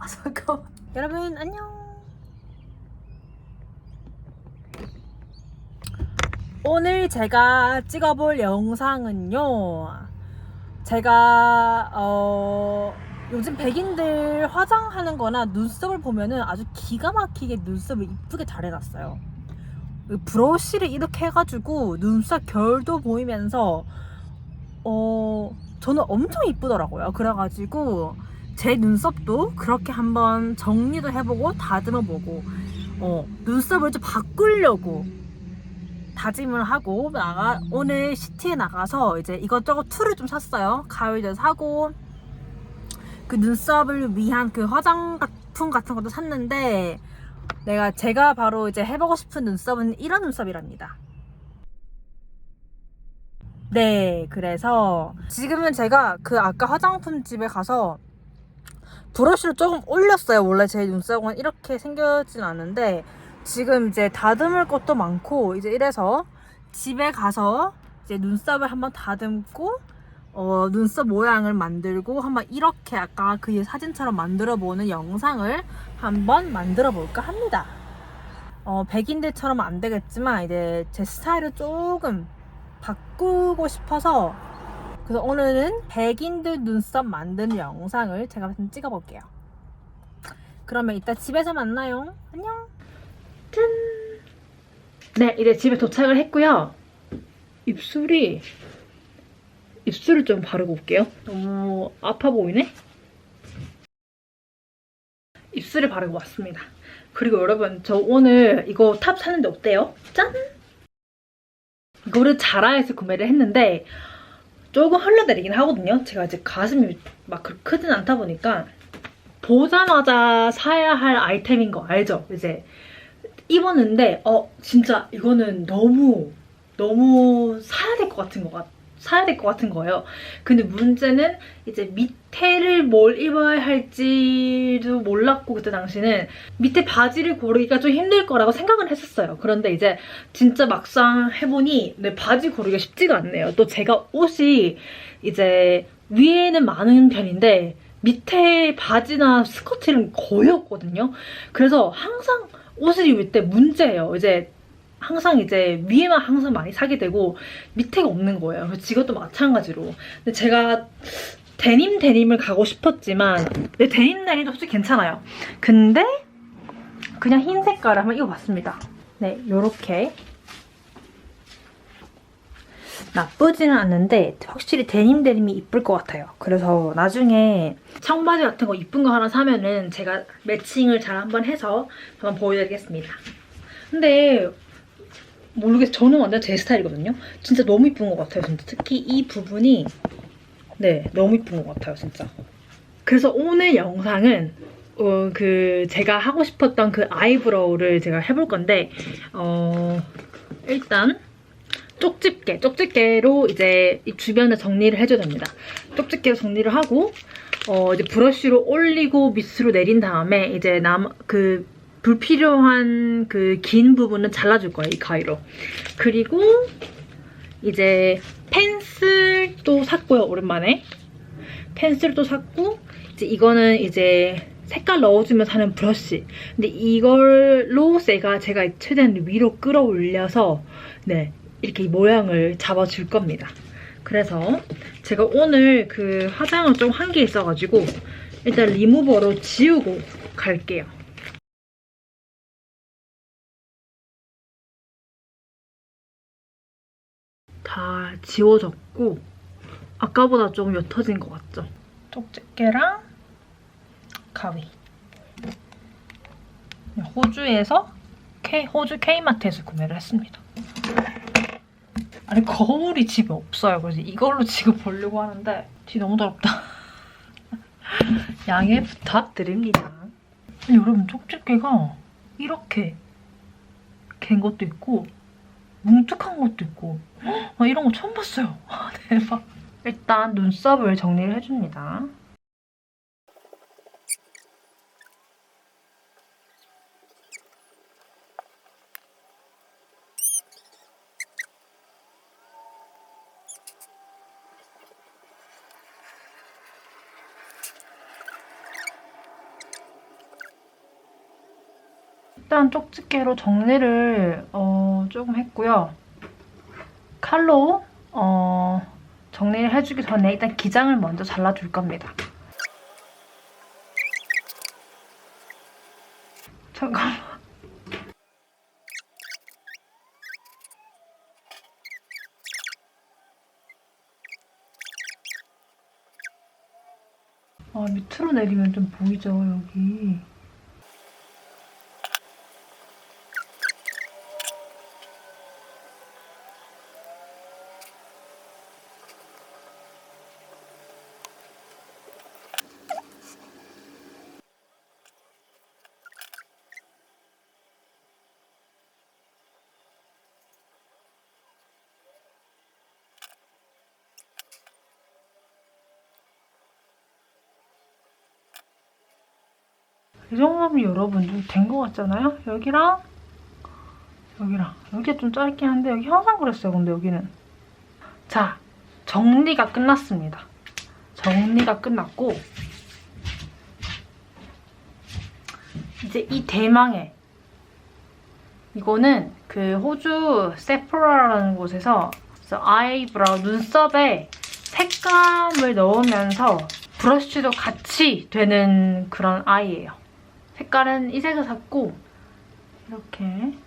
아 잠깐만. 여러분 안녕. 오늘 제가 찍어볼 영상은요. 제가 어 요즘 백인들 화장하는 거나 눈썹을 보면은 아주 기가 막히게 눈썹을 이쁘게 잘 해놨어요. 이 브러쉬를 이렇게 해가지고 눈썹 결도 보이면서 어 저는 엄청 이쁘더라고요. 그래가지고 제 눈썹도 그렇게 한번 정리도 해보고 다듬어 보고 어 눈썹을 좀 바꾸려고 다짐을 하고 나가 오늘 시티에 나가서 이제 이것저것 툴을 좀 샀어요. 가위도 사고 그 눈썹을 위한 그 화장품 같은 것도 샀는데 내가 제가 바로 이제 해보고 싶은 눈썹은 이런 눈썹이랍니다. 네, 그래서 지금은 제가 그 아까 화장품 집에 가서 브러쉬를 조금 올렸어요. 원래 제 눈썹은 이렇게 생겨진 않은데 지금 이제 다듬을 것도 많고 이제 이래서 집에 가서 이제 눈썹을 한번 다듬고 어, 눈썹 모양을 만들고 한번 이렇게 아까 그 사진처럼 만들어 보는 영상을 한번 만들어 볼까 합니다. 어, 백인들처럼 안 되겠지만 이제 제 스타일을 조금 바꾸고 싶어서 그래서 오늘은 백인들 눈썹 만드는 영상을 제가 한번 찍어볼게요. 그러면 이따 집에서 만나요. 안녕. 짠. 네, 이제 집에 도착을 했고요. 입술이 입술을 좀 바르고 올게요. 너무 아파 보이네. 입술을 바르고 왔습니다. 그리고 여러분, 저 오늘 이거 탑 사는데 어때요? 짠! 이거를 자라에서 구매를 했는데 조금 흘러내리긴 하거든요. 제가 아직 가슴이 막 크진 않다 보니까 보자마자 사야 할 아이템인 거 알죠? 이제 입었는데 어 진짜 이거는 너무 너무 사야 될 것 같은 것 같. 사야 될 것 같은 거예요. 근데 문제는 이제 밑에를 뭘 입어야 할지도 몰랐고 그때 당시는 밑에 바지를 고르기가 좀 힘들 거라고 생각은 했었어요. 그런데 이제 진짜 막상 해보니 내 바지 고르기가 쉽지가 않네요. 또 제가 옷이 이제 위에는 많은 편인데 밑에 바지나 스커트는 거의 없거든요. 그래서 항상 옷을 입을 때 문제예요. 이제 항상 이제 위에만 항상 많이 사게 되고 밑에가 없는 거예요. 그래서 지금도 마찬가지로. 근데 제가 데님 데님을 가고 싶었지만 내 데님 데님도 솔직히 괜찮아요. 근데 그냥 흰 색깔을 한번 입어봤습니다. 네, 요렇게 나쁘지는 않는데 확실히 데님 데님이 이쁠 것 같아요. 그래서 나중에 청바지 같은 거 이쁜 거 하나 사면은 제가 매칭을 잘 한번 해서 한번 보여드리겠습니다. 근데 모르겠어요. 저는 완전 제 스타일이거든요. 진짜 너무 이쁜 것 같아요. 진짜 특히 이 부분이 네 너무 이쁜 것 같아요. 진짜. 그래서 오늘 영상은 어, 그 제가 하고 싶었던 그 아이브로우를 제가 해볼 건데 어, 일단 쪽집게, 쪽집게로 이제 이 주변을 정리를 해줘야 됩니다. 쪽집게로 정리를 하고 어, 이제 브러쉬로 올리고 밑으로 내린 다음에 이제 남 그 불필요한 그 긴 부분은 잘라줄 거예요, 이 가위로. 그리고 이제 펜슬도 샀고요, 오랜만에. 펜슬도 샀고 이제 이거는 이제 색깔 넣어주면서 하는 브러쉬. 근데 이걸로 제가 제가 최대한 위로 끌어올려서 네 이렇게 모양을 잡아줄 겁니다. 그래서 제가 오늘 그 화장을 좀 한 게 있어가지고 일단 리무버로 지우고 갈게요. 다 지워졌고 아까보다 좀 옅어진 것 같죠? 쪽집게랑 가위 호주에서 K, 호주 K마트에서 구매를 했습니다. 아니 거울이 집에 없어요. 그래서 이걸로 지금 보려고 하는데 뒤 너무 더럽다. 양해 부탁드립니다. 아니, 여러분 쪽집게가 이렇게 갠 것도 있고 뭉툭한 것도 있고 아, 이런 거 처음 봤어요. 아, 대박. 일단 눈썹을 정리를 해줍니다. 일단 쪽집게로 정리를 어, 조금 했고요. 칼로 어, 정리를 해주기 전에 일단 기장을 먼저 잘라줄 겁니다. 잠깐만. 아, 밑으로 내리면 좀 보이죠, 여기. 이 정도면 여러분 좀 된 것 같잖아요? 여기랑 여기랑 여기가 좀 짧긴 한데 여기 항상 그랬어요 근데 여기는 자 정리가 끝났습니다 정리가 끝났고 이제 이 대망의 이거는 그 호주 세포라라는 곳에서 아이브라우 눈썹에 색감을 넣으면서 브러쉬도 같이 되는 그런 아이예요. 색깔은 이 색을 샀고 이렇게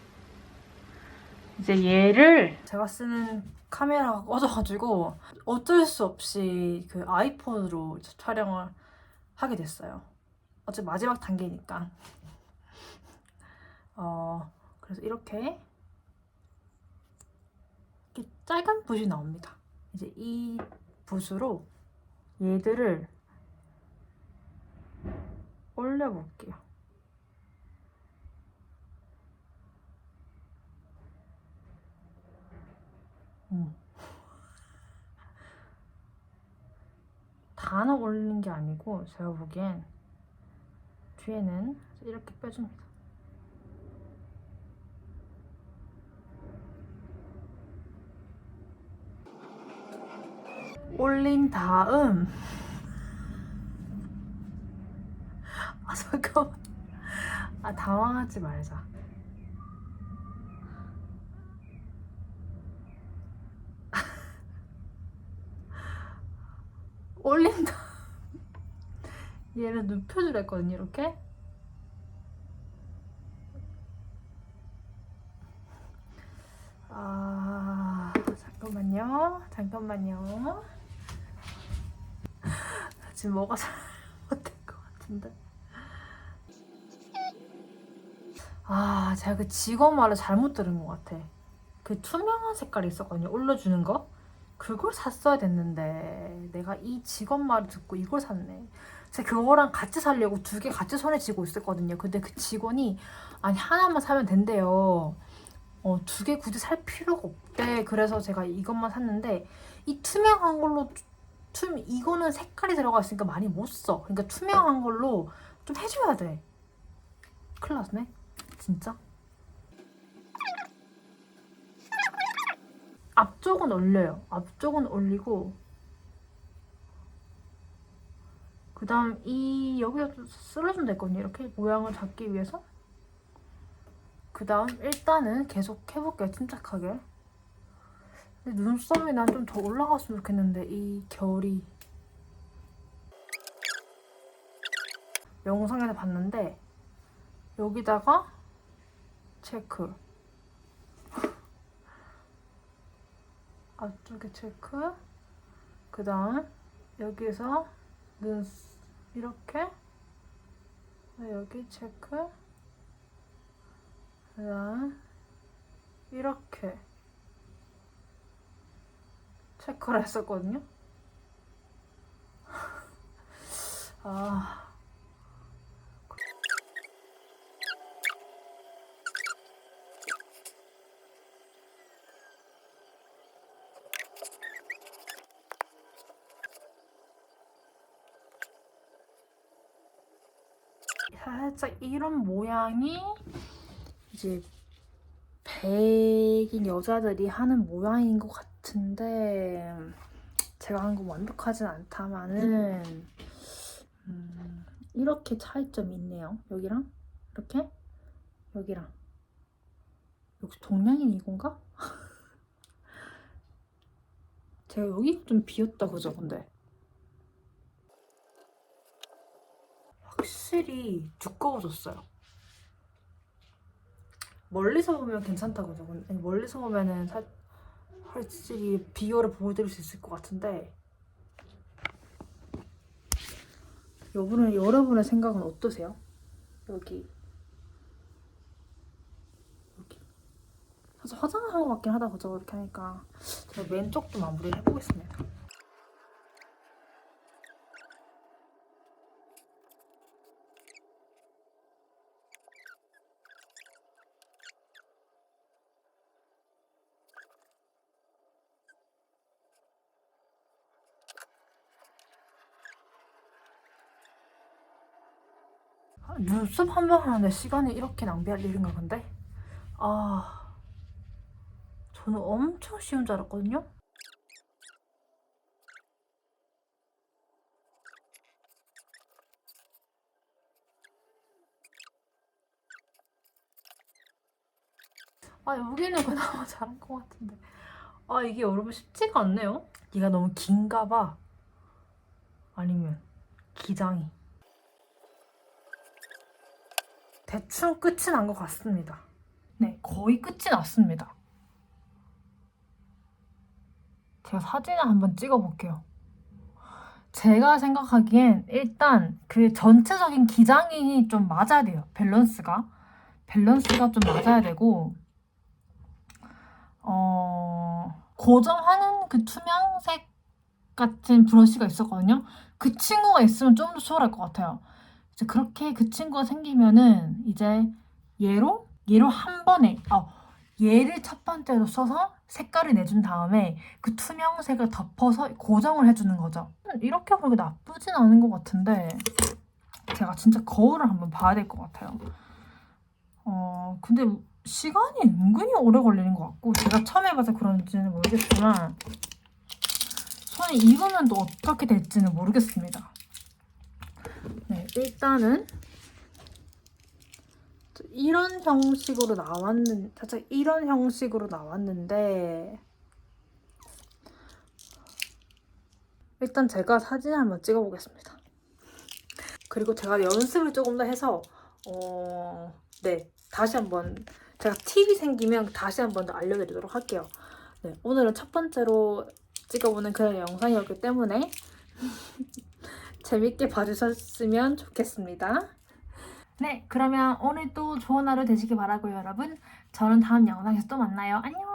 이제 얘를 제가 쓰는 카메라가 꺼져가지고 어쩔 수 없이 그 아이폰으로 촬영을 하게 됐어요. 어차피 마지막 단계니까. 어 그래서 이렇게 이렇게 짧은 붓이 나옵니다. 이제 이 붓으로 얘들을 올려볼게요. 하나 올리는 게 아니고 제가 보기엔 뒤에는 이렇게 빼줍니다. 올린 다음. 아 잠깐만. 아 당황하지 말자 올린 다음 얘를 눕혀주라 했거든요 이렇게. 아 잠깐만요. 잠깐만요. 지금 뭐가 잘못된 것 같은데. 아 제가 그 직원 말을 잘못 들은 것 같아. 그 투명한 색깔이 있었거든요 올려주는 거. 그걸 샀어야 됐는데 내가 이 직원 말을 듣고 이걸 샀네 제가 그거랑 같이 살려고 두 개 같이 손에 쥐고 있었거든요 근데 그 직원이 아니 하나만 사면 된대요 어, 두 개 굳이 살 필요가 없대 그래서 제가 이것만 샀는데 이 투명한 걸로 투, 이거는 색깔이 들어가 있으니까 많이 못 써. 그러니까 투명한 걸로 좀 해줘야 돼. 큰일 났네. 진짜. 앞쪽은 올려요. 앞쪽은 올리고 그 다음 이 여기다 좀 쓸어주면 될거든요. 이렇게 모양을 잡기 위해서 그 다음 일단은 계속 해볼게요. 침착하게. 근데 눈썹이 난 좀 더 올라갔으면 좋겠는데 이 결이 영상에서 봤는데 여기다가 체크 앞쪽에 체크 그 다음 여기서 눈 이렇게 여기 체크 그 다음 이렇게 체크를 했었거든요. 아. 살짝 이런 모양이 이제 백인 여자들이 하는 모양인 것 같은데 제가 한 건 완벽하진 않다마는 음, 이렇게 차이점이 있네요. 여기랑 이렇게 여기랑 여기 동양인 이건가? 제가 여기 좀 비었다 그죠 근데 확실히 두꺼워졌어요. 멀리서 보면 괜찮다 그죠. 근데 멀리서 보면은 사, 확실히 비교를 보여드릴 수 있을 것 같은데 여러분은 여러분의 생각은 어떠세요? 여기. 여기. 사실 화장을 한것 같긴 하다 그죠. 이렇게 하니까. 제가 왼쪽도 마무리를 해보겠습니다 눈썹 한 번 하는데 시간이 이렇게 낭비할 일인가 근데? 아 저는 엄청 쉬운 줄 알았거든요? 아 여기는 그나마 잘한 것 같은데 아 이게 여러분 쉽지가 않네요 얘가 너무 긴가 봐 아니면 기장이 대충 끝이 난 것 같습니다. 네 거의 끝이 났습니다. 제가 사진을 한번 찍어볼게요. 제가 생각하기엔 일단 그 전체적인 기장이 좀 맞아야 돼요. 밸런스가. 밸런스가 좀 맞아야 되고 어 고정하는 그 투명색 같은 브러쉬가 있었거든요. 그 친구가 있으면 좀 더 수월할 것 같아요. 이제 그렇게 그 친구가 생기면은 이제 얘로 얘로 한 번에 어, 얘를 첫 번째로 써서 색깔을 내준 다음에 그 투명색을 덮어서 고정을 해주는 거죠. 이렇게 보니까 나쁘진 않은 것 같은데 제가 진짜 거울을 한번 봐야 될 것 같아요. 어 근데 시간이 은근히 오래 걸리는 것 같고 제가 처음 해봐서 그런지는 모르겠지만 손이 익으면 또 어떻게 될지는 모르겠습니다. 네, 일단은 이런 형식으로 나왔는 살짝 이런 형식으로 나왔는데 일단 제가 사진을 한번 찍어보겠습니다. 그리고 제가 연습을 조금 더 해서 어, 네 다시 한번 제가 팁이 생기면 다시 한번 더 알려드리도록 할게요. 네, 오늘은 첫 번째로 찍어보는 그런 영상이었기 때문에 재밌게 봐주셨으면 좋겠습니다. 네, 그러면 오늘 또 좋은 하루 되시길 바라고요, 여러분. 저는 다음 영상에서 또 만나요. 안녕!